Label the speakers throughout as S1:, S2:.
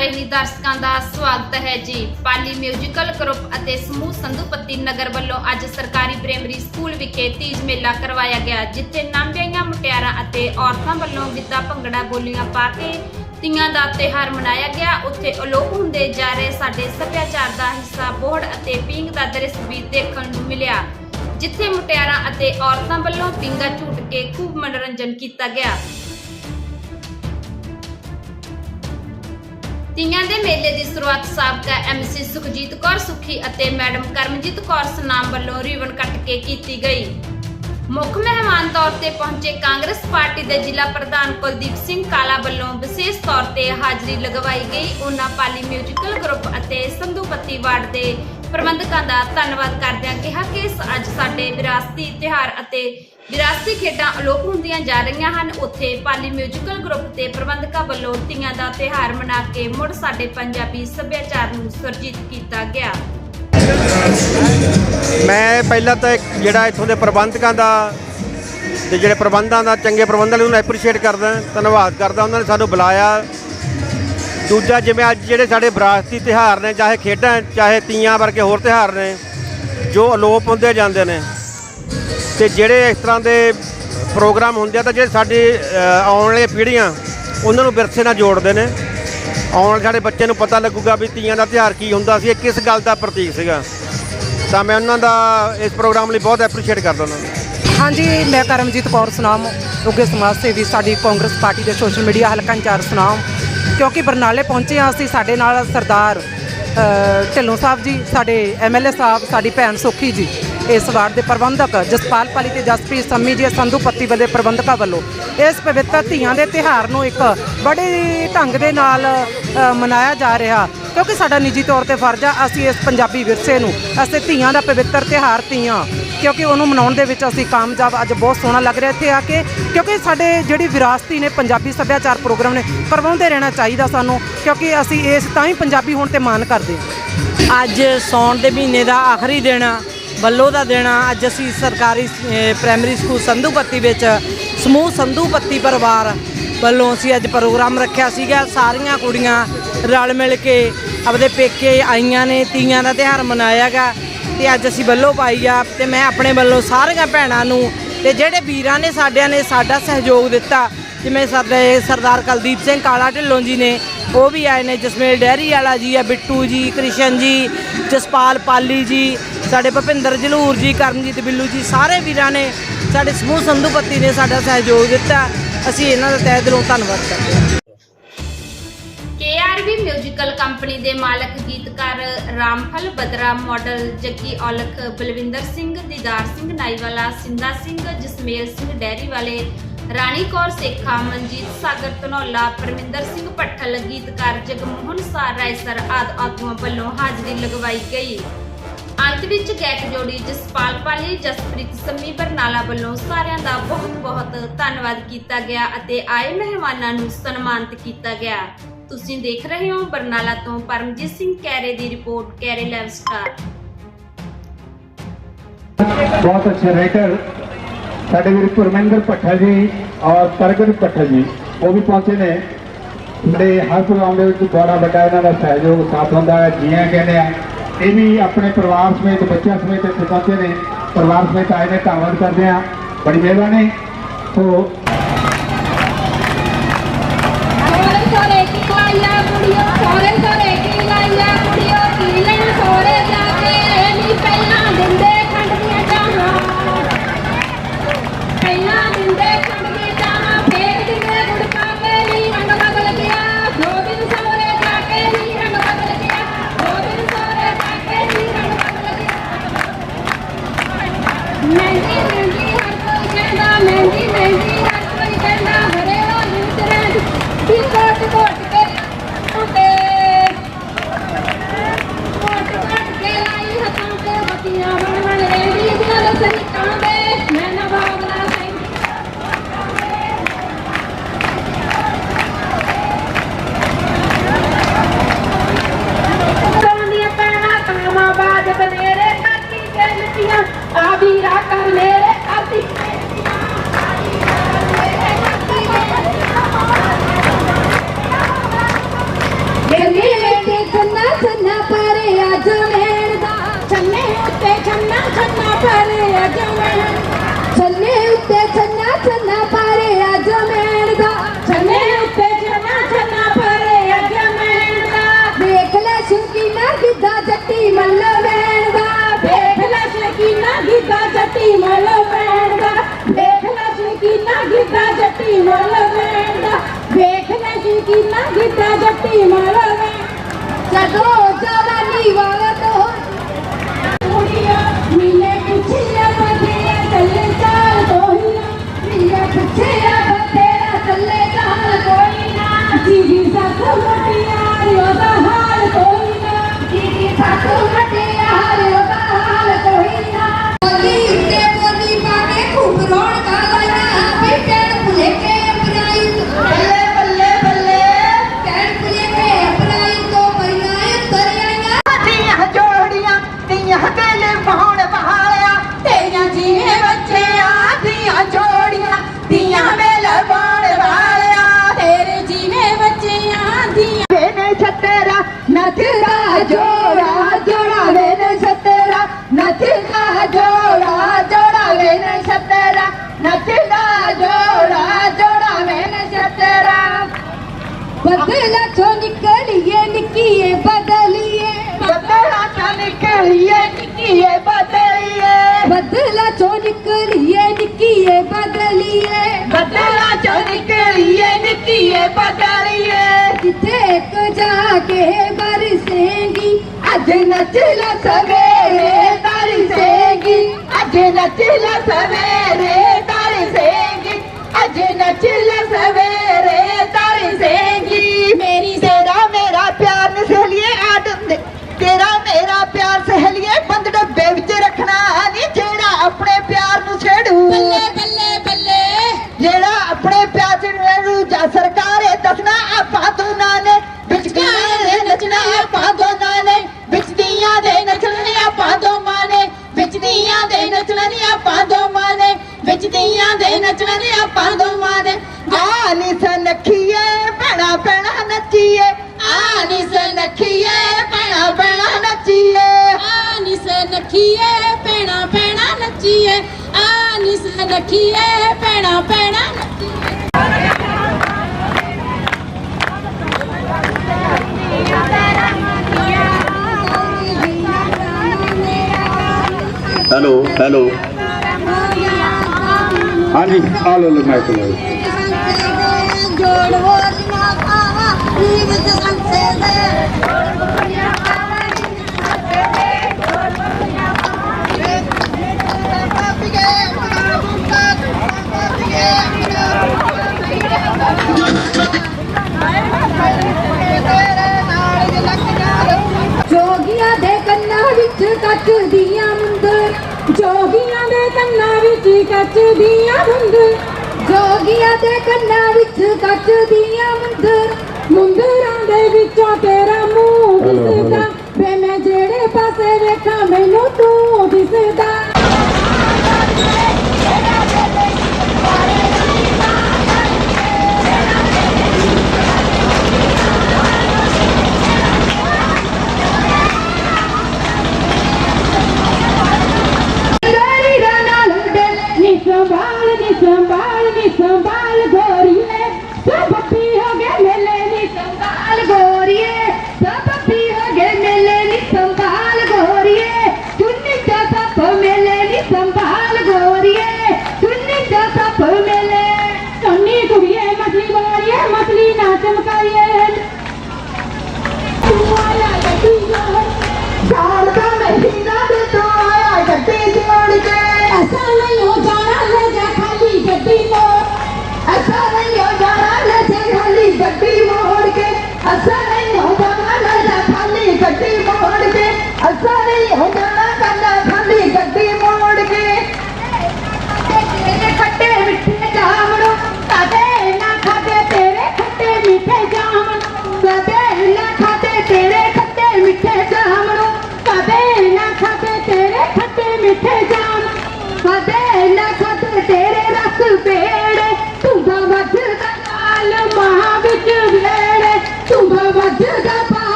S1: ਸਾਰੇ ਦਰਸ਼ਕਾਂ ਦਾ ਸਵਾਗਤ ਹੈ ਜੀ। ਪਾਲੀ ਮਿਊਜ਼ੀਕਲ ਗਰੁੱਪ ਅਤੇ ਸਮੂਹ ਸੰਧੂਪਤੀ ਨਗਰ ਵੱਲੋਂ ਅੱਜ ਸਰਕਾਰੀ ਪ੍ਰਾਇਮਰੀ ਸਕੂਲ ਵਿਖੇ ਤੀਜ ਮੇਲਾ ਕਰਵਾਇਆ ਗਿਆ, ਜਿੱਥੇ ਨਾਮਵੀਆਂ ਮੁਟਿਆਰਾਂ ਅਤੇ ਔਰਤਾਂ ਵੱਲੋਂ ਗਿੱਧਾ, ਭੰਗੜਾ, ਬੋਲੀਆਂ ਪਾ ਕੇ ਤੀਆਂ ਦਾ ਤਿਉਹਾਰ ਮਨਾਇਆ ਗਿਆ। ਉੱਥੇ ਅਲੋਪ ਹੁੰਦੇ ਜਾ ਰਹੇ ਸਾਡੇ ਸੱਭਿਆਚਾਰ ਦਾ ਹਿੱਸਾ, ਬੋਹੜ ਅਤੇ ਪੀਂਗ ਦਾ ਦ੍ਰਿਸ਼ ਵੀ ਦੇਖਣ ਨੂੰ ਮਿਲਿਆ, ਜਿੱਥੇ ਮੁਟਿਆਰਾਂ ਅਤੇ ਔਰਤਾਂ ਵੱਲੋਂ ਪੀਂਗਾ ਝੂਟ ਕੇ ਖੂਬ ਮਨੋਰੰਜਨ ਕੀਤਾ ਗਿਆ। ਤੀਆਂ ਦੇ ਮੇਲੇ ਦੀ ਸ਼ੁਰੂਆਤ ਸਾਬਕਾ ਐਮਸੀ ਸੁਖਜੀਤ ਕੌਰ ਸੁਖੀ ਅਤੇ ਮੈਡਮ ਕਰਮਜੀਤ ਕੌਰ ਸਨਾਮ ਵੱਲੋਂ ਰੀਵਨ ਕੱਟ ਕੇ ਕੀਤੀ ਗਈ। ਮੁੱਖ ਮਹਿਮਾਨ ਤੌਰ ਤੇ ਪਹੁੰਚੇ ਕਾਂਗਰਸ ਪਾਰਟੀ ਦੇ ਜ਼ਿਲ੍ਹਾ ਪ੍ਰਧਾਨ ਕੁਲਦੀਪ ਸਿੰਘ ਕਾਲਾ ਵੱਲੋਂ ਵਿਸ਼ੇਸ਼ ਤੌਰ ਤੇ ਹਾਜ਼ਰੀ ਲਗਵਾਈ ਗਈ। ਉਹਨਾਂ ਪਾਲੀ ਮਿਊਜ਼ੀਕਲ ਗਰੁੱਪ ਅਤੇ ਸੰਧੂਪਤੀ ਵਾਰਡ ਦੇ ਪ੍ਰਬੰਧਕਾਂ ਦਾ ਧੰਨਵਾਦ ਕਰਦਿਆਂ ਕਿਹਾ ਕਿ ਅੱਜ ਸਾਡੇ ਵਿਰਾਸਤੀ ਤਿਉਹਾਰ ਅਤੇ ਵਿਰਾਸਤੀ ਖੇਡਾਂ ਅਲੋਪ ਹੁੰਦੀਆਂ ਜਾ ਰਹੀਆਂ ਹਨ। ਉੱਥੇ ਪਾਲੀ ਮਿਊਜ਼ੀਕਲ ਗਰੁੱਪ ਤੇ ਪ੍ਰਬੰਧਕਾਂ ਵੱਲੋਂ ਤੀਆਂ ਦਾ ਤਿਉਹਾਰ ਮਨਾ ਕੇ ਮੁੜ ਸਾਡੇ ਪੰਜਾਬੀ ਸੱਭਿਆਚਾਰ ਨੂੰ ਸੁਰਜੀਤ ਕੀਤਾ ਗਿਆ।
S2: ਮੈਂ ਪਹਿਲਾਂ ਤਾਂ ਜਿਹੜਾ ਇੱਥੋਂ ਦੇ ਪ੍ਰਬੰਧਕਾਂ ਦਾ ਤੇ ਜਿਹੜੇ ਪ੍ਰਬੰਧਾਂ ਦਾ ਚੰਗੇ ਪ੍ਰਬੰਧਾਂ ਲਈ ਉਹਨੂੰ ਐਪਰੀਸ਼ੀਏਟ ਕਰਦਾ, ਧੰਨਵਾਦ ਕਰਦਾ। ਉਹਨਾਂ ਨੇ ਸਾਨੂੰ ਬੁਲਾਇਆ। ਦੂਜਾ ਜਿਵੇਂ ਅੱਜ ਜਿਹੜੇ ਸਾਡੇ ਵਿਰਾਸਤੀ ਤਿਉਹਾਰ ਨੇ, ਚਾਹੇ ਖੇਡਾਂ, ਚਾਹੇ ਤੀਆਂ ਵਰਗੇ ਹੋਰ ਤਿਉਹਾਰ ਨੇ, ਜੋ ਅਲੋਪ ਹੁੰਦੇ ਜਾਂਦੇ ਨੇ, ਤੇ ਜਿਹੜੇ ਇਸ ਤਰ੍ਹਾਂ ਦੇ ਪ੍ਰੋਗਰਾਮ ਹੁੰਦੇ ਆ ਤਾਂ ਜਿਹੜੇ ਸਾਡੇ ਆਉਣ ਵਾਲੀਆਂ ਪੀੜ੍ਹੀਆਂ, ਉਹਨਾਂ ਨੂੰ ਵਿਰਸੇ ਨਾਲ ਜੋੜਦੇ ਨੇ। ਆਉਣ ਵਾਲੇ ਸਾਡੇ ਬੱਚੇ ਨੂੰ ਪਤਾ ਲੱਗੂਗਾ ਵੀ ਤੀਆਂ ਦਾ ਤਿਉਹਾਰ ਕੀ ਹੁੰਦਾ ਸੀ, ਇਹ ਕਿਸ ਗੱਲ ਦਾ ਪ੍ਰਤੀਕ ਸੀਗਾ। ਤਾਂ ਮੈਂ ਉਹਨਾਂ ਦਾ ਇਸ ਪ੍ਰੋਗਰਾਮ ਲਈ ਬਹੁਤ ਐਪਰੀਸ਼ੀਏਟ ਕਰਦਾ ਉਹਨਾਂ ਨੂੰ
S3: ਹਾਂਜੀ, ਮੈਂ ਕਰਮਜੀਤ ਕੌਰ ਸੁਨਾਮ ਉੱਗੇ ਸਮਾਜ ਸੇਵੀ, ਸਾਡੀ ਕਾਂਗਰਸ ਪਾਰਟੀ ਦੇ ਸੋਸ਼ਲ ਮੀਡੀਆ ਹਲਕਾ ਇੰਚਾਰਜ ਸੁਨਾਮ। ਕਿਉਂਕਿ ਬਰਨਾਲੇ ਪਹੁੰਚੇ ਹਾਂ ਅਸੀਂ ਸਾਡੇ ਨਾਲ ਸਰਦਾਰ ਢਿੱਲੋਂ ਸਾਹਿਬ ਜੀ, ਸਾਡੇ ਐਮਐਲਏ ਸਾਹਿਬ, ਸਾਡੀ ਭੈਣ ਸੁਖੀ ਜੀ, ਇਸ ਵਾਰਡ ਦੇ ਪ੍ਰਬੰਧਕ ਜਸਪਾਲ ਪਾਲੀ ਤੇ ਜਸਪ੍ਰੀਤ ਸੰਮੀ ਜੀ ਸੰਧੂ ਪੱਤੀ ਵਾਲੇ ਪ੍ਰਬੰਧਕਾਂ ਵੱਲੋਂ ਇਸ ਪਵਿੱਤਰ ਧੀਆਂ ਦੇ ਤਿਹਾਰ ਨੂੰ ਇੱਕ ਬੜੇ ਢੰਗ ਦੇ ਨਾਲ ਮਨਾਇਆ ਜਾ ਰਿਹਾ। ਕਿਉਂਕਿ ਸਾਡਾ ਨਿੱਜੀ ਤੌਰ ਤੇ ਫਰਜ਼ ਆ, ਅਸੀਂ ਇਸ ਪੰਜਾਬੀ ਵਿਰਸੇ ਨੂੰ, ਅਸੀਂ ਧੀਆਂ ਦਾ ਪਵਿੱਤਰ ਤਿਹਾਰ ਧੀਆਂ ਕਿਉਂਕਿ ਉਹਨੂੰ ਮਨਾਉਣ ਦੇ ਵਿੱਚ ਅਸੀਂ ਕਾਮਯਾਬ ਅੱਜ ਬਹੁਤ ਸੋਹਣਾ ਲੱਗ ਰਿਹਾ ਇੱਥੇ ਆ ਕੇ। ਕਿਉਂਕਿ ਸਾਡੇ ਜਿਹੜੀ ਵਿਰਾਸਤੀ ਨੇ ਪੰਜਾਬੀ ਸੱਭਿਆਚਾਰ ਪ੍ਰੋਗਰਾਮ ਨੇ, ਕਰਵਾਉਂਦੇ ਰਹਿਣਾ ਚਾਹੀਦਾ ਸਾਨੂੰ, ਕਿਉਂਕਿ ਅਸੀਂ ਇਸ ਤਾਂ ਹੀ ਪੰਜਾਬੀ ਹੋਣ ਤੇ ਮਾਣ ਕਰਦੇ ਹਾਂ।
S4: ਅੱਜ ਸੌਣ ਦੇ ਮਹੀਨੇ ਦਾ ਆਖਰੀ ਦਿਨ ਵੱਲੋਂ ਦਾ ਦਿਨ ਆ। ਅੱਜ ਅਸੀਂ ਸਰਕਾਰੀ ਪ੍ਰਾਇਮਰੀ ਸਕੂਲ ਸੰਧੂਪੱਤੀ ਵਿੱਚ, ਸਮੂਹ ਸੰਧੂਪੱਤੀ ਪਰਿਵਾਰ ਵੱਲੋਂ ਅਸੀਂ ਅੱਜ ਪ੍ਰੋਗਰਾਮ ਰੱਖਿਆ ਸੀਗਾ। ਸਾਰੀਆਂ ਕੁੜੀਆਂ ਰਲ ਮਿਲ ਕੇ ਆਪਦੇ ਪੇਕੇ ਆਈਆਂ ਨੇ, ਤੀਆਂ ਦਾ ਤਿਉਹਾਰ ਮਨਾਇਆਗਾ ਤੇ ਅੱਜ ਅਸੀਂ ਵੱਲੋਂ ਪਾਈ ਆ ਤੇ ਮੈਂ ਆਪਣੇ ਵੱਲੋਂ ਸਾਰੀਆਂ ਭੈਣਾਂ ਨੂੰ ਤੇ ਜਿਹੜੇ ਵੀਰਾਂ ਨੇ ਸਾਡਿਆਂ ਨੇ ਸਾਡਾ ਸਹਿਯੋਗ ਦਿੱਤਾ, ਜਿਵੇਂ ਸਾਡੇ ਸਰਦਾਰ ਕੁਲਦੀਪ ਸਿੰਘ ਕਾਲਾ ਢਿੱਲੋਂ ਜੀ ਨੇ, ਉਹ ਵੀ ਆਏ ਨੇ, ਜਸਮੇਲ ਡੈਰੀ ਵਾਲਾ ਜੀ ਆ, ਬਿੱਟੂ ਜੀ, ਕ੍ਰਿਸ਼ਨ ਜੀ, ਜਸਪਾਲ ਪਾਲੀ ਜੀ, ਸਾਡੇ ਭਪਿੰਦਰ ਜਲੂਰ ਜੀ, ਕਰਮਜੀਤ ਬਿੱਲੂ ਜੀ, ਸਾਰੇ ਵੀਰਾਂ ਨੇ, ਸਾਡੇ ਸਮੂਹ ਸੰਧੂਪਤੀ ਨੇ ਸਾਡਾ ਸਹਿਯੋਗ ਦਿੱਤਾ। ਅਸੀਂ ਇਹਨਾਂ ਦਾ ਤਹਿ ਦਿਲੋਂ ਧੰਨਵਾਦ ਕਰਦੇ ਹਾਂ।
S1: ਮਿਊਜ਼ੀਕਲ ਕੰਪਨੀ ਦੇ ਮਾਲਕ ਗੀਤਕਾਰ ਰਾਮਫਲ ਬਦਰਾ ਮਾਡਲ ਜੱਗੀ ਔਲਖ, ਬਲਵਿੰਦਰ ਸਿੰਘ, ਦੀਦਾਰ ਸਿੰਘ, ਨਾਈਵਾਲਾ ਸਿੰਦਾ ਸਿੰਘ, ਜਸਮੇਲ ਸਿੰਘ ਡੈਰੀ ਵਾਲੇ, ਰਾਣੀ ਕੌਰ ਸੇਖਾ, ਮਨਜੀਤ ਸਾਗਰ ਧਨੌਲਾ, ਪਰਮਿੰਦਰ ਸਿੰਘ ਪੱਠਲ ਗੀਤਕਾਰ ਜਗਮੋਹਨ ਸਾਰ ਰਾਇਸਰ ਆਦ ਆਗੂਆਂ ਵੱਲੋਂ ਹਾਜ਼ਰੀ ਲਗਵਾਈ ਗਈ। ਅੰਤ ਵਿੱਚ ਗੈਕ ਜੋੜੀ ਜਸਪਾਲ ਪਾਲੀ ਜਸਪ੍ਰੀਤ ਸੰਮੀ ਬਰਨਾਲਾ ਵੱਲੋਂ ਸਾਰਿਆਂ ਦਾ ਬਹੁਤ-ਬਹੁਤ ਧੰਨਵਾਦ ਕੀਤਾ ਗਿਆ ਅਤੇ ਆਏ ਮਹਿਮਾਨਾਂ ਨੂੰ ਸਨਮਾਨਿਤ ਕੀਤਾ ਗਿਆ। ਤੁਸੀਂ ਦੇਖ ਰਹੇ ਹੋ ਬਰਨਾਲਾ ਤੋਂ ਪਰਮਜੀਤ ਸਿੰਘ ਕੈਰੇ ਦੀ ਰਿਪੋਰਟ, ਕੈਰੇ ਲਾਈਵ ਸਟਾਰ।
S5: ਬਹੁਤ ਅੱਛੇ ਰਾਈਟਰ ਸਾਡੇ ਵੀਰ ਪਰਮਿੰਦਰ ਭੱਠਾ ਜੀ ਔਰ ਪ੍ਰਗਟ ਭੱਠਾ ਜੀ, ਉਹ ਵੀ ਪਹੁੰਚੇ ਨੇ। ਸਾਡੇ ਹਰ ਪ੍ਰੋਗਰਾਮ ਦੇ ਵਿੱਚ ਬੜਾ ਵੱਡਾ ਇਹਨਾਂ ਦਾ ਸਹਿਯੋਗ, ਸਾਥ ਹੁੰਦਾ ਹੈ, ਜੀਆਂ ਕਹਿੰਦੇ ਆ। ਇਹ ਵੀ ਆਪਣੇ ਪਰਿਵਾਰ ਸਮੇਤ, ਬੱਚਿਆਂ ਸਮੇਤ ਇੱਥੇ ਪਹੁੰਚੇ ਨੇ। ਪਰਿਵਾਰ ਸਮੇਤ ਆਏ ਨੇ, ਧੰਨਵਾਦ ਕਰਦੇ ਆ। ਬੜੀ ਮਿਹਰਬਾਨੀ। ਸੋ
S6: Nàng! Thank you. ਨਿੱਕੀਏ ਬਦਲੀਏ।
S7: ਬਦਲਾ ਚੋਂ ਨਿਕਲੀਏ ਨਿੱਕੀਏ ਬਦਲੀਏ।
S6: ਬਦਲਾ ਚੋਂ ਨਿਕਲੀਏ ਨਿੱਕੀਏ ਬਦਲੀਏ। ਜਿੱਥੇ ਇੱਕ ਜਾ ਕੇ ਬਰਸੇਗੀ
S7: ਅੱਜ ਨੱਚ ਲੈ ਸਵੇਰੇ ਬਰਸੇਗੀ ਅੱਜ ਨੱਚ ਲੈ ਸਵੇਰੇ।
S6: ਰੱਖੀਏ ਪੈਣਾ ਪੈਣਾ
S5: ਹੈਲੋ ਹੈਲੋ ਹਾਂਜੀ ਆ ਲੋ ਲੋ ਮਾਈਕ ਲੋ
S6: ਜੋੜ ਵੋਟ ਨਾ ਪਾਵਾ ਵੀਰ ਸੰਸੇ ਦੇ। ਕੱਚਦੀਆਂ ਮੁੰਦਰ ਜੋਗੀਆਂ ਦੇ ਕੰਨਾਂ ਵਿੱਚ ਕੱਚਦੀਆਂ ਮੁੰਦਰ ਜੋਗੀਆਂ ਦੇ ਕੰਨਾਂ ਵਿੱਚ ਕੱਚਦੀਆਂ ਮੁੰਦਰ ਮੁੰਦਰਾਂ ਦੇ ਵਿੱਚੋਂ ਤੇਰਾ ਮੂੰਹ ਦਿਸਦਾ। ਵੇ ਜਿਹੜੇ ਪਾਸੇ ਵੇਖਾਂ ਮੈਨੂੰ ਤੂੰ ਦਿਸਦਾ।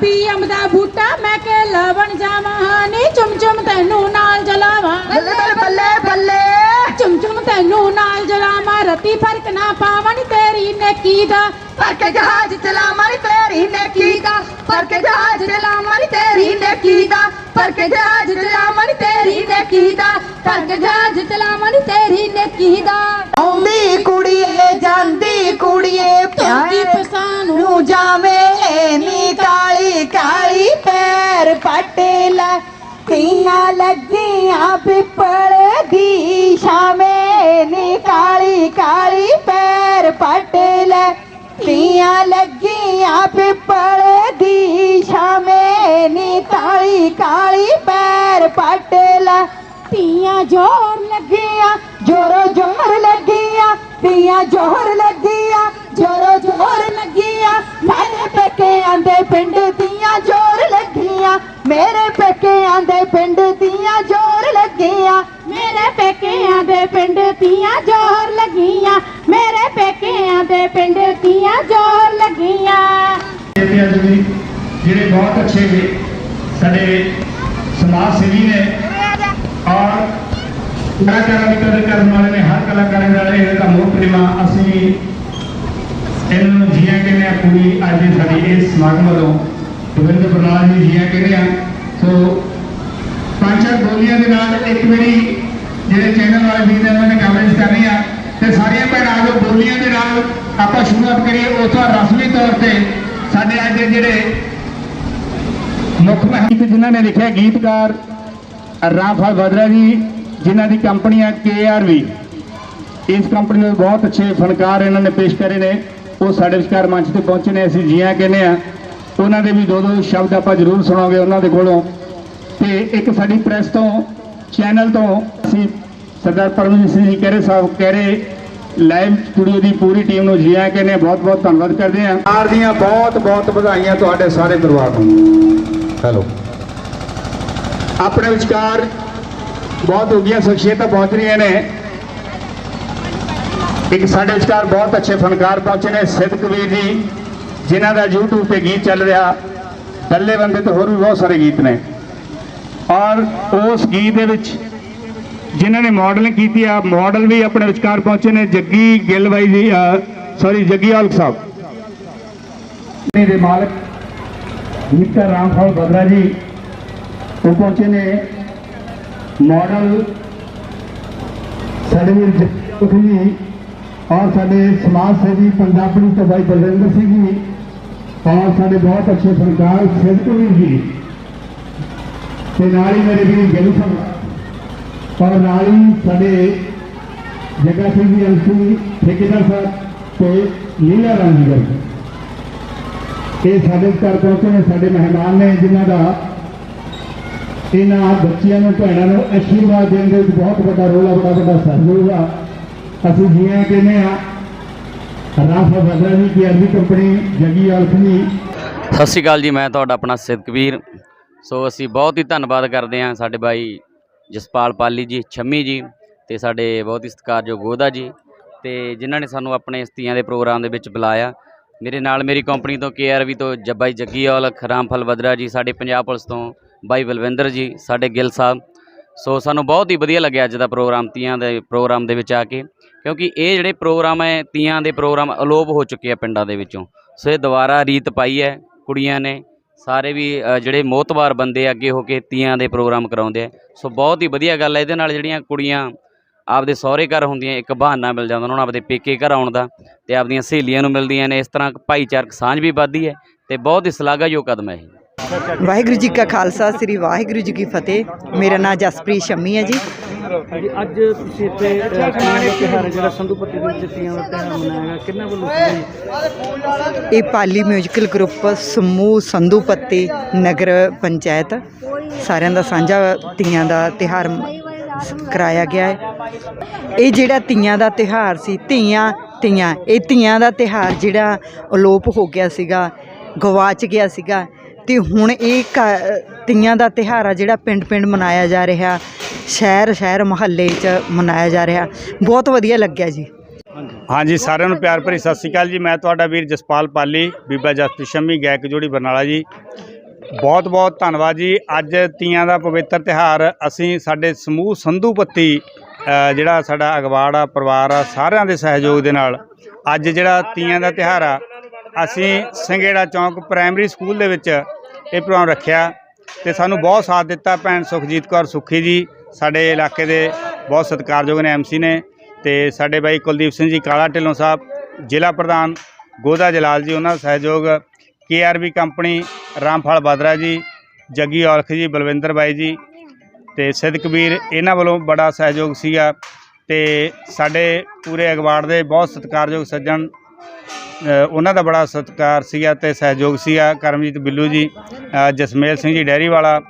S6: ਅੰਬ ਦਾ ਬੂਟਾ ਮੈਂ ਕੇ ਲਵਣ ਜਾਵਾਂ ਨੀ ਚੁੰਮ ਚੁੰਮ ਤੈਨੂੰ ਨਾਲ ਜਲਾਵਾਂ।
S7: ਬੱਲੇ ਬੱਲੇ ਬੱਲੇ
S6: ਚੁੰਮ ਚੁੰਮ ਤੈਨੂੰ ਨਾਲ ਜਲਾਵਾਂ ਰਤੀ ਫ਼ਰਕ ਨਾ ਪਾਵਣ ਤੇਰੀ ਨੇਕੀ ਦਾ।
S7: ਪਰ ਕੇ ਜਹਾਜ਼ ਚਲਾਵਾਂ ਨੀ ਤੇਰੀ ਨੇਕੀ ਦਾ। ਪਰ ਕੇ ਜਹਾਜ਼ ਚਲਾਵਾਂ ਨੀ ਤੇਰੀ ਨੇਕੀ ਦਾ। ਪਰ ਕੇ ਜਹਾਜ਼ ਚਲਾਵਾਂ ਨੀ ਤੇਰੀ ਨੇਕੀ ਦਾ। ਪਰ ਕੇ ਜਹਾਜ਼ ਚਲਾਵਾਂ ਨੀ ਤੇਰੀ ਨੇਕੀ ਦਾ। ਆਉਂਦੀ ਕੁੜੀਏ ਜਾਂਦੀ ਕੁੜੀਏ ਪਿਆਰ
S6: ਪਸਾਨ।
S7: ਨੂੰ ਜਾਵੇਂ ਨੀ ਕਾਲੀ ਕਾਲੀ ਪੈਰ ਪੱਟੇ ਲੈ। ਤੀਆਂ ਲੱਗੀਆਂ ਪਿੱਪਲ ਦੀ ਛਾਵੇਂ ਨੀ ਕਾਲੀ ਕਾਲੀ ਪੈਰ ਪੱਟੇ ਲੈ। ਤੀਆਂ ਲੱਗੀਆਂ ਪਿੱਪਲ ਦੀ ਛਾਵੇਂ ਨੀ ਕਾਲੀ ਕਾਲੀ ਪੈਰ ਪੱਟੇ ਲੈ। ਤੀਆਂ ਜੋਰ ਲੱਗੀਆਂ, ਜੋਰੋ ਜੋਰ ਲੱਗੀਆਂ ਤੀਆਂ ਜੋਰ ਲੱਗੀਆਂ, ਜੋਰੋ ਜੋਰ ਲੱਗੀਆਂ। ਮੇਰੇ ਪੇਕਿਆਂ ਦੇ ਪਿੰਡ ਦੀਆਂ ਜੋਰ ਲੱਗੀਆਂ, ਮੇਰੇ ਪੇਕਿਆਂ ਦੇ ਪਿੰਡ ਦੀਆਂ ਜੋਰ ਲੱਗੀਆਂ। ਮੇਰੇ ਪੇਕਿਆਂ ਦੇ ਪਿੰਡ ਦੀਆਂ ਜੋਰ ਲੱਗੀਆਂ, ਮੇਰੇ ਪੇਕਿਆਂ ਦੇ ਪਿੰਡ ਦੀਆਂ ਜੋਰ ਲੱਗੀਆਂ।
S5: ਜਿਹੜੇ ਬਹੁਤ ਅੱਛੇ ਸਾਡੇ ਸਮਾਜ ਸੇਵੀ ਨੇ ਔਰ ਕਲਾਕਾਰਾਂ ਦੀ ਕਰਨ ਵਾਲੇ ਨੇ ਹਰ ਕਲਾਕਾਰਾਂ ਦਾ ਇਹ ਦਾ ਮੋਹ ਪ੍ਰੇਮਾ ਅਸੀਂ ਇਹਨਾਂ ਨੂੰ ਕਹਿੰਦੇ ਆ ਪੂਰੀ ਅੱਜ ਸਾਡੀ ਇਸ ਸਮਾਗਮ ਵੱਲੋਂ ਗੋਬਿੰਦ ਬਰਨਾਲ ਜੀ ਜੀਆਂ ਕਹਿੰਦੇ ਆ ਸੋ ਪੰਜ ਚਾਰ ਬੋਲੀਆਂ ਦੇ ਨਾਲ ਇੱਕ ਵਾਰੀ ਜਿਹੜੇ ਚੈਨਲ ਵਾਲੇ ਵੀਰ ਨੇ, ਉਹਨਾਂ ਨੇ ਕਵਰੇਜ ਕਰਨੀ ਆ ਤੇ ਸਾਰੀਆਂ ਭੈਣਾਂ ਜੋ ਬੋਲੀਆਂ ਦੇ ਨਾਲ ਆਪਾਂ ਸ਼ੁਰੂਆਤ ਕਰੀਏ ਉਸ ਤੋਂ ਰਸਮੀ ਤੌਰ ਤੇ ਸਾਡੇ ਅੱਜ ਜਿਹੜੇ ਮੁੱਖ ਮਹਿਮਾਨ ਜਿਨ੍ਹਾਂ ਨੇ ਲਿਖਿਆ ਗੀਤਕਾਰ ਰਾਮਫਲ ਬਦਰਾ ਜੀ, ਜਿਨ੍ਹਾਂ ਦੀ ਕੰਪਨੀ ਹੈ ਕੇਆਰਵੀ ਇਸ ਕੰਪਨੀ ਦੇ ਬਹੁਤ ਅੱਛੇ ਫਨਕਾਰ ਇਹਨਾਂ ਨੇ ਪੇਸ਼ ਕਰੇ ਨੇ। ਉਹ ਸਾਡੇ ਵਿਚਕਾਰ ਮੰਚ ਤੇ ਪਹੁੰਚੇ ਨੇ, ਅਸੀਂ ਜੀਆਂ ਕਹਿੰਦੇ ਆ ਉਹਨਾਂ ਦੇ ਵੀ ਦੋ ਦੋ ਸ਼ਬਦ ਆਪਾਂ ਜ਼ਰੂਰ ਸੁਣਾਂਗੇ ਉਹਨਾਂ ਦੇ ਕੋਲੋਂ। ਤੇ ਇੱਕ ਸਾਡੀ ਪ੍ਰੈਸ ਤੋਂ, ਚੈਨਲ ਤੋਂ ਅਸੀਂ ਸਰਦਾਰ ਪਰਮਜੀਤ ਸਿੰਘ ਜੀ ਕਹਿਰੇ ਸਾਹਿਬ ਕਹਿਰੇ ਲਾਈਵ ਸਟੂਡੀਓ ਦੀ ਪੂਰੀ ਟੀਮ ਨੂੰ ਜੀਆਂ ਕਹਿੰਦੇ ਹਾਂ। ਬਹੁਤ ਬਹੁਤ ਧੰਨਵਾਦ ਕਰਦੇ ਹਾਂ। ਆਰ ਦੀਆਂ ਬਹੁਤ ਬਹੁਤ ਵਧਾਈਆਂ ਤੁਹਾਡੇ ਸਾਰੇ ਪਰਿਵਾਰ ਨੂੰ। ਹੈਲੋ। ਆਪਣੇ ਵਿਚਕਾਰ ਬਹੁਤ ਉੱਘੀਆਂ ਸ਼ਖਸੀਅਤਾਂ ਪਹੁੰਚ ਰਹੀਆਂ ਨੇ। ਇੱਕ ਸਾਡੇ ਵਿਚਕਾਰ ਬਹੁਤ ਅੱਛੇ ਫਨਕਾਰ ਪਹੁੰਚੇ ਨੇ ਸਿੱਧ ਕਬੀਰ ਜੀ, ਜਿਨ੍ਹਾਂ ਦਾ YouTube ਤੇ ਗੀਤ ਚੱਲ ਰਿਹਾ। ਬੱਲੇ ਬੰਦੇ ਤੇ ਹੋਰ ਵੀ ਬਹੁਤ ਸਾਰੇ ਗੀਤ ਨੇ। ਔਰ ਉਸ ਗੀਤ ਦੇ ਵਿੱਚ ਜਿਨ੍ਹਾਂ ਨੇ ਮਾਡਲਿੰਗ ਕੀਤੀ ਆ ਮਾਡਲ ਵੀ ਆਪਣੇ ਵਿਚਕਾਰ ਪਹੁੰਚੇ ਨੇ, ਜੱਗੀ ਗਿੱਲ ਬਾਈ ਜੀ ਸੌਰੀ ਜੱਗੀ ਆਲਕ ਸਾਹਿਬ। ਦੇ ਮਾਲਕ ਗੀਤਕਾਰ ਰਾਮਫਲ ਬਦਰਾ ਜੀ ਉਹ ਪਹੁੰਚੇ ਨੇ ਮਾਡਲ ਸਾਡੇ ਵੀਰ ਜੱਗੀ ਜੀ ਔਰ ਸਾਡੇ ਸਮਾਜ ਸੇਵੀ ਪੰਜਾਬੀ ਤੋਂ ਭਾਈ ਬਲਵਿੰਦਰ ਸਿੰਘ ਜੀ, ਔਰ ਸਾਡੇ ਬਹੁਤ ਅੱਛੇ ਫਨਕਾਰ ਸਿੱਧਕਵੀਰ ਜੀ, ਤੇ ਨਾਲ ਹੀ ਮੇਰੇ ਵੀਰ ਗਿੱਲ ਸਾਹਿਬ, ਔਰ ਨਾਲ ਹੀ ਸਾਡੇ ਜਗਾ ਸਿੰਘ ਜੀ ਅੰਸ਼ੂ ਠੇਕੇਦਾਰ ਸਾਹਿਬ ਤੇ ਲੀਲਾ ਰਾਮ ਜੀ ਇਹ ਸਾਡੇ ਘਰ ਪਹੁੰਚੇ ਨੇ, ਸਾਡੇ ਮਹਿਮਾਨ ਨੇ ਜਿਨ੍ਹਾਂ ਦਾ ਇਹਨਾਂ ਬੱਚਿਆਂ ਨੂੰ, ਭੈਣਾਂ ਨੂੰ ਆਸ਼ੀਰਵਾਦ ਦੇਣ ਦੇ ਬਹੁਤ ਵੱਡਾ ਰੋਲ ਆ ਬੜਾ ਵੱਡਾ ਸਹਿਯੋਗ ਆ। ਅਸੀਂ ਜੀਆਂ ਕਹਿੰਦੇ ਆ, ਰਾਫਾ ਬਦਰਾ ਦੀ ਅਰਬੀ ਕੰਪਨੀ, ਜਗੀ ਆਲਖਨੀ
S8: ਸਤਿ ਸ਼੍ਰੀ ਅਕਾਲ ਜੀ, ਮੈਂ ਤੁਹਾਡਾ ਆਪਣਾ ਸਿੱਧ ਕਬੀਰ। ਸੋ ਅਸੀਂ ਬਹੁਤ ਹੀ ਧੰਨਵਾਦ ਕਰਦੇ ਹਾਂ ਸਾਡੇ ਬਾਈ ਜਸਪਾਲ ਪਾਲੀ ਜੀ, ਛੰਮੀ ਜੀ ਤੇ ਸਾਡੇ ਬਹੁਤ ਹੀ ਸਤਿਕਾਰਯੋਗ ਗੋਦਾ ਜੀ ਤੇ ਜਿਨ੍ਹਾਂ ਨੇ ਸਾਨੂੰ ਆਪਣੇ ਇਸ ਤੀਆਂ ਦੇ ਪ੍ਰੋਗਰਾਮ ਦੇ ਵਿੱਚ ਬੁਲਾਇਆ। ਮੇਰੇ ਨਾਲ ਮੇਰੀ ਕੰਪਨੀ ਤੋਂ ਕੇਆਰਵੀ ਤੋਂ ਜੱਬਾਈ ਜੱਗੀ ਔਲਖ, ਰਾਮਫਲ ਬਦਰਾ ਜੀ, ਸਾਡੇ ਪੰਜਾਬ ਪੁਲਿਸ ਤੋਂ ਬਾਈ ਬਲਵਿੰਦਰ ਜੀ, ਸਾਡੇ ਗਿੱਲ ਸਾਹਿਬ। ਸੋ ਸਾਨੂੰ ਬਹੁਤ ਹੀ ਵਧੀਆ ਲੱਗਿਆ ਅੱਜ ਦਾ ਪ੍ਰੋਗਰਾਮ, ਤੀਆਂ ਦੇ ਪ੍ਰੋਗਰਾਮ ਦੇ ਵਿੱਚ ਆ ਕੇ। ਕਿਉਂਕਿ ਇਹ ਜਿਹੜੇ ਪ੍ਰੋਗਰਾਮ ਹੈ, ਤੀਆਂ ਦੇ ਪ੍ਰੋਗਰਾਮ ਅਲੋਪ ਹੋ ਚੁੱਕੇ ਆ ਪਿੰਡਾਂ ਦੇ ਵਿੱਚੋਂ। ਸੋ ਇਹ ਦੁਬਾਰਾ ਰੀਤ ਪਾਈ ਹੈ ਕੁੜੀਆਂ ਨੇ। ਸਾਰੇ ਵੀ ਜਿਹੜੇ ਮੋਤਬਾਰ ਬੰਦੇ ਅੱਗੇ ਹੋ ਕੇ ਤੀਆਂ ਦੇ ਪ੍ਰੋਗਰਾਮ ਕਰਾਉਂਦੇ ਆ। ਸੋ ਬਹੁਤ ਹੀ ਵਧੀਆ ਗੱਲ ਹੈ, ਇਹਦੇ ਨਾਲ ਜਿਹੜੀਆਂ ਕੁੜੀਆਂ ਆਪਦੇ ਸਹੁਰੇ ਘਰ ਹੁੰਦੀਆਂ, ਇੱਕ ਬਹਾਨਾ ਮਿਲ ਜਾਂਦਾ ਉਹਨਾਂ ਨੂੰ ਆਪਦੇ ਪੇਕੇ ਘਰ ਆਉਣ ਦਾ ਤੇ ਆਪਦੀਆਂ ਸਹੇਲੀਆਂ ਨੂੰ ਮਿਲਦੀਆਂ ਨੇ। ਇਸ ਤਰ੍ਹਾਂ ਭਾਈਚਾਰਕ ਸਾਂਝ ਵੀ ਵੱਧਦੀ ਹੈ ਤੇ ਬਹੁਤ ਹੀ ਸ਼ਲਾਘਾਯੋਗ ਕਦਮ ਹੈ ਇਹ।
S9: ਵਾਹਿਗੁਰੂ ਜੀ ਕਾ ਖਾਲਸਾ ਸ੍ਰੀ ਵਾਹਿਗੁਰੂ ਜੀ ਕੀ ਫਤਿਹ। ਮੇਰਾ ਨਾਮ ਜਸਪ੍ਰੀਤ ਸ਼ੰਮੀ ਹੈ ਜੀ।
S10: ਅੱਜ ਤੁਸੀਂ ਇੱਥੇ ਤੀਆਂ ਦਾ ਜਿਹੜਾ ਸੰਧੂਪੱਤੀ ਦੇ ਵਿੱਚ ਤੀਆਂ ਦਾ ਤਿਉਹਾਰ ਮਨਾਇਆ ਕਿੰਨਾ ਵੱਲੋਂ
S9: ਇਹ ਪਾਲੀ ਮਿਊਜ਼ੀਕਲ ਗਰੁੱਪ ਸਮੂਹ ਸੰਧੂਪੱਤੀ ਨਗਰ ਪੰਚਾਇਤ। ਸਾਰਿਆਂ ਦਾ ਸਾਂਝਾ ਤੀਆਂ ਦਾ ਤਿਉਹਾਰ ਸ- ਕਰਾਇਆ ਗਿਆ ਹੈ। ਇਹ ਜਿਹੜਾ ਤੀਆਂ ਦਾ ਤਿਹਾਰ ਸੀ ਧੀਆਂ ਤੀਆਂ ਇਹ ਤੀਆਂ ਦਾ ਤਿਹਾਰ ਜਿਹੜਾ ਅਲੋਪ ਹੋ ਗਿਆ ਸੀਗਾ ਗਵਾਚ ਗਿਆ ਸੀਗਾ। ਤੇ ਹੁਣ ਇਹ ਕ- ਤੀਆਂ ਦਾ ਤਿਹਾਰ ਆ ਜਿਹੜਾ ਪਿੰਡ ਪਿੰਡ ਮਨਾਇਆ ਜਾ ਰਿਹਾ ਸ਼ਹਿਰ ਸ਼ਹਿਰ ਮੁਹੱਲੇ 'ਚ ਮਨਾਇਆ ਜਾ ਰਿਹਾ। ਬਹੁਤ ਵਧੀਆ ਲੱਗਿਆ ਜੀ।
S5: ਹਾਂਜੀ, ਸਾਰਿਆਂ ਨੂੰ ਪਿਆਰ ਭਰੀ ਸਤਿ ਸ਼੍ਰੀ ਅਕਾਲ ਜੀ। ਮੈਂ ਤੁਹਾਡਾ ਵੀਰ ਜਸਪਾਲ ਪਾਲੀ, ਬੀਬਾ ਜਸਪ੍ਰੀਤ ਸ਼ਮੀ, ਗਾਇਕ ਜੋੜੀ ਬਰਨਾਲਾ ਜੀ। ਬਹੁਤ ਬਹੁਤ ਧੰਨਵਾਦ ਜੀ। ਅੱਜ ਤੀਆਂ ਦਾ ਪਵਿੱਤਰ ਤਿਹਾਰ ਅਸੀਂ ਸਾਡੇ ਸਮੂਹ ਸੰਧੂ ਪੱਤੀ ਜਿਹੜਾ ਸਾਡਾ ਅਗਵਾੜ ਆ, ਪਰਿਵਾਰ ਆ, ਸਾਰਿਆਂ ਦੇ ਸਹਿਯੋਗ ਦੇ ਨਾਲ ਅੱਜ ਜਿਹੜਾ ਤੀਆਂ ਦਾ ਤਿਹਾਰ ਆ, ਅਸੀਂ ਸੰਘੇੜਾ ਚੌਂਕ ਪ੍ਰਾਇਮਰੀ ਸਕੂਲ ਦੇ ਵਿੱਚ ਇਹ ਪ੍ਰੋਗਰਾਮ ਰੱਖਿਆ ਤੇ ਸਾਨੂੰ ਬਹੁਤ ਸਾਥ ਦਿੱਤਾ ਭੈਣ ਸੁਖਜੀਤ ਕੌਰ ਸੁਖੀ ਜੀ, ਸਾਡੇ ਇਲਾਕੇ ਦੇ ਬਹੁਤ ਸਤਿਕਾਰਯੋਗ ਨੇ ਐਮਸੀ ਨੇ ਤੇ ਸਾਡੇ ਬਾਈ ਕੁਲਦੀਪ ਸਿੰਘ ਜੀ, ਕਾਲਾ ਢਿੱਲੋਂ ਸਾਹਿਬ, ਜ਼ਿਲ੍ਹਾ ਪ੍ਰਧਾਨ ਗੋਦਾ ਜਲਾਲ ਜੀ, ਉਹਨਾਂ ਦਾ ਸਹਿਯੋਗ ਕੇਆਰਬੀ ਕੰਪਨੀ, ਰਾਮਫਲ ਬਾਦਰਾ ਜੀ, ਜੱਗੀ ਔਲਖ ਜੀ, ਬਲਵਿੰਦਰ ਬਾਈ ਜੀ ਤੇ ਸਿੱਧ ਕਬੀਰ, ਇਹਨਾਂ ਵੱਲੋਂ ਬੜਾ ਸਹਿਯੋਗ ਸੀਗਾ ਤੇ ਸਾਡੇ ਪੂਰੇ ਅਗਵਾੜ ਦੇ ਬਹੁਤ ਸਤਿਕਾਰਯੋਗ ਸੱਜਣ ਉਹਨਾਂ ਦਾ ਬੜਾ ਸਤਿਕਾਰ ਸੀਗਾ ਤੇ ਸਹਿਯੋਗ ਸੀਗਾ। ਕਰਮਜੀਤ ਬਿੱਲੂ ਜੀ ਜਸਮੇਲ ਸਿੰਘ ਜੀ ਡੈਰੀ ਵਾਲਾ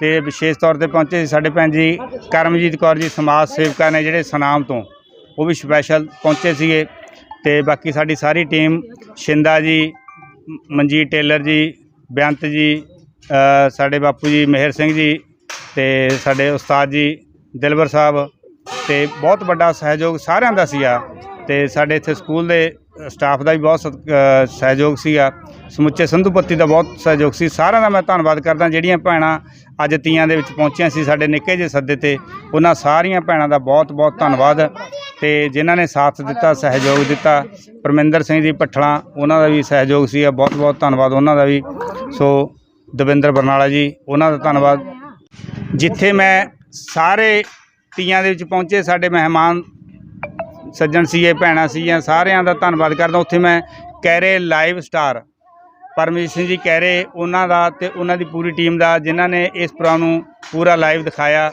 S5: ਤੇ ਵਿਸ਼ੇਸ਼ ਤੌਰ ਤੇ ਪਹੁੰਚੇ ਸੀ ਸਾਡੇ ਭੈਣ ਜੀ ਕਰਮਜੀਤ ਕੌਰ ਜੀ ਸਮਾਜ ਸੇਵਕਾਂ ਨੇ ਜਿਹੜੇ ਸਨਾਮ ਤੋਂ, ਉਹ ਵੀ ਸਪੈਸ਼ਲ ਪਹੁੰਚੇ ਸੀਗੇ ਤੇ ਬਾਕੀ ਸਾਡੀ ਸਾਰੀ ਟੀਮ ਸ਼ਿੰਦਾ ਜੀ, ਮਨਜੀਤ ਟੇਲਰ ਜੀ, ਬੇਅੰਤ ਜੀ ਸਾਡੇ ਬਾਪੂ ਜੀ ਮਿਹਰ ਸਿੰਘ ਜੀ ਤੇ ਸਾਡੇ ਉਸਤਾਦ ਜੀ ਦਿਲਵਰ ਸਾਹਿਬ ਤੇ ਬਹੁਤ ਵੱਡਾ ਸਹਿਯੋਗ ਸਾਰਿਆਂ ਦਾ ਸੀਗਾ ਤੇ ਸਾਡੇ ਇੱਥੇ ਸਕੂਲ ਦੇ ਸਟਾਫ ਦਾ ਵੀ ਬਹੁਤ ਸਤ- ਅ, ਸਹਿਯੋਗ ਸੀਗਾ। ਸਮੁੱਚੇ ਸੰਧੂਪੱਤੀ ਦਾ ਬਹੁਤ ਸਹਿਯੋਗ ਸੀ। ਸਾਰਿਆਂ ਦਾ ਮੈਂ ਧੰਨਵਾਦ ਕਰਦਾ। ਜਿਹੜੀਆਂ ਭੈਣਾਂ ਅੱਜ ਤੀਆਂ ਦੇ ਵਿੱਚ ਪਹੁੰਚੀਆਂ ਸੀ ਸਾਡੇ ਨਿੱਕੇ ਜਿਹੇ ਸੱਦੇ ਤੇ ਉਹਨਾਂ ਸਾਰੀਆਂ ਭੈਣਾਂ ਦਾ ਬਹੁਤ ਬਹੁਤ ਧੰਨਵਾਦ। ਤੇ ਜਿਨ੍ਹਾਂ ਨੇ ਸਾਥ ਦਿੱਤਾ ਸਹਿਯੋਗ ਦਿੱਤਾ ਪਰਮਿੰਦਰ ਸਿੰਘ ਜੀ ਪੱਠਲਾਂ ਉਹਨਾਂ ਦਾ ਵੀ ਸਹਿਯੋਗ ਸੀਗਾ। ਬਹੁਤ ਬਹੁਤ ਧੰਨਵਾਦ ਉਹਨਾਂ ਦਾ ਵੀ। ਸੋ ਦਵਿੰਦਰ ਬਰਨਾਲਾ ਜੀ ਉਹਨਾਂ ਦਾ ਧੰਨਵਾਦ। ਜਿੱਥੇ ਮੈਂ ਸਾਰੇ ਤੀਆਂ ਦੇ ਵਿੱਚ ਪਹੁੰਚੇ ਸਾਡੇ ਮਹਿਮਾਨ ਸੱਜਣ ਸੀਗੇ ਭੈਣਾਂ ਸੀਗੀਆਂ, ਸਾਰਿਆਂ ਦਾ ਧੰਨਵਾਦ ਕਰਦਾ। ਉੱਥੇ ਮੈਂ ਕੈਰੇ ਲਾਈਵ ਸਟਾਰ, ਪਰਮਜੀਤ ਸਿੰਘ ਜੀ ਕੈਰੇ ਉਹਨਾਂ ਦਾ ਤੇ ਉਹਨਾਂ ਦੀ ਪੂਰੀ ਟੀਮ ਦਾ, ਜਿਨ੍ਹਾਂ ਨੇ ਇਸ ਪ੍ਰੋਗਰਾਮ ਨੂੰ ਪੂਰਾ ਲਾਈਵ ਦਿਖਾਇਆ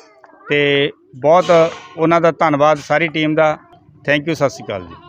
S5: ਤੇ ਬਹੁਤ ਉਹਨਾਂ ਦਾ ਧੰਨਵਾਦ, ਸਾਰੀ ਟੀਮ ਦਾ। ਥੈਂਕ ਯੂ, ਸਤਿ ਸ਼੍ਰੀ ਅਕਾਲ ਜੀ।